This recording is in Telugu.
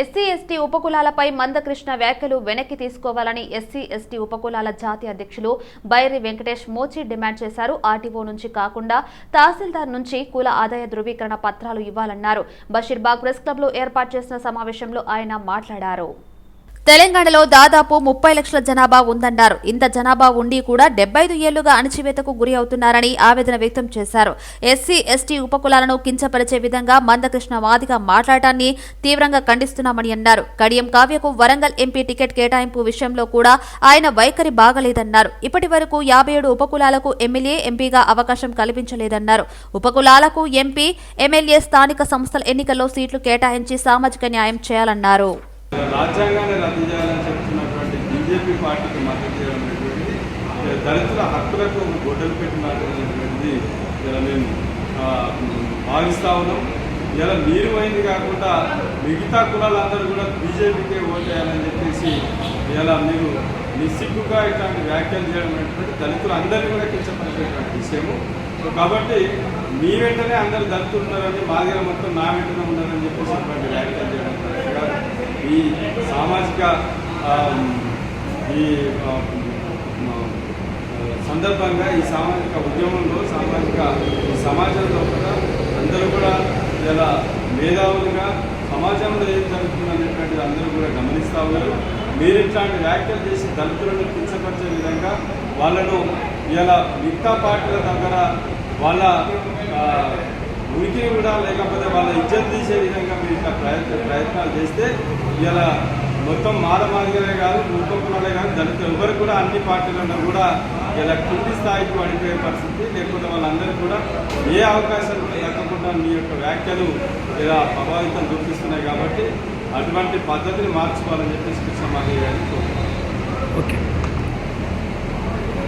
ఎస్సీ ఎస్టీ ఉపకులాలపై మందకృష్ణ వ్యాఖ్యలు వెనక్కి తీసుకోవాలని ఎస్సీ ఎస్టీ ఉపకులాల జాతీయ అధ్యక్షులు బైరి వెంకటేష్ మోచి డిమాండ్ చేశారు. ఆర్టీఓ నుంచి కాకుండా తహసీల్దార్ నుంచి కుల ఆదాయ ధృవీకరణ పత్రాలు ఇవ్వాలన్నారు. బషీర్బాగ్ ప్రెస్ క్లబ్లో ఏర్పాటు చేసిన సమావేశంలో ఆయన మాట్లాడారు. తెలంగాణలో దాదాపు ముప్పై లక్షల జనాభా ఉందన్నారు. ఇంత జనాభా ఉండి కూడా డెబ్బై ఐదు ఏళ్ళుగా అణచివేతకు గురి అవుతున్నారని ఆవేదన వ్యక్తం చేశారు. ఎస్సీ ఎస్టీ ఉపకులాలను కించపరిచే విధంగా మందకృష్ణ వాదిగా మాట్లాడటాన్ని తీవ్రంగా ఖండిస్తున్నామని అన్నారు. కడియం కావ్యకు వరంగల్ ఎంపీ టికెట్ కేటాయింపు విషయంలో కూడా ఆయన వైఖరి బాగలేదన్నారు. ఇప్పటి వరకు యాభై ఏడు ఉపకులాలకు ఎమ్మెల్యే ఎంపీగా అవకాశం కల్పించలేదన్నారు. ఉపకులాలకు ఎంపీ ఎమ్మెల్యే స్థానిక సంస్థల ఎన్నికల్లో సీట్లు కేటాయించి సామాజిక న్యాయం చేయాలన్నారు. రాజ్యాంగాన్ని రద్దు చేయాలని చెప్తున్నటువంటి బీజేపీ పార్టీకి మద్దతు చేయడం అనేటువంటిది దళితుల హక్కులకు గొడ్డలు పెట్టినటువంటిది ఇలా మేము ఆ, భావిస్తా ఉన్నాం. ఇలా మీరు అయింది కాకుండా మిగతా కులాలందరూ కూడా బీజేపీకే ఓటేయాలని చెప్పేసి ఇలా మీరు నిస్సిగ్గుగా ఇట్లాంటి వ్యాఖ్యలు చేయడం అనేటువంటి దళితులు అందరినీ కూడా కించపరిచేటువంటి విషయము. కాబట్టి మీ వెంటనే అందరు దళితులు ఉన్నారని మా దగ్గర మొత్తం నా వెంటనే ఉన్నారని చెప్పేసి అటువంటి వ్యాఖ్యలు చేయడం ఈ సామాజిక ఈ సందర్భంగా ఈ సామాజిక ఉద్యమంలో సామాజిక ఈ సమాజంలో కూడా అందరూ కూడా ఇలా మేధావులుగా సమాజంలో ఏం జరుగుతుంది అనేటువంటిది అందరూ కూడా గమనిస్తూ ఉన్నారు. మీరు ఇట్లాంటి వ్యాఖ్యలు చేసి దళితులను కించపరిచే విధంగా వాళ్ళను ఇలా మిగతా పార్టీల దగ్గర వాళ్ళ ఉనికి కూడా లేకపోతే వాళ్ళ ఇజ్జత్ తీసే విధంగా మీరు ఇట్లా ప్రయత్న ప్రయత్నాలు చేస్తే ఇలా మొత్తం మారమార్గలే కాదు ఉపకులాలే కాదు దళితులు ఎవరు కూడా అన్ని పార్టీలలో కూడా ఇలా కింది స్థాయికి పడిపోయే పరిస్థితి లేకపోతే వాళ్ళందరికీ కూడా ఏ అవకాశం దక్కకుండా మీ యొక్క వ్యాఖ్యలు ఇలా ప్రభావితం చూపిస్తున్నాయి కాబట్టి అటువంటి పద్ధతిని మార్చుకోవాలని చెప్పేసి కృష్ణ మాదిగ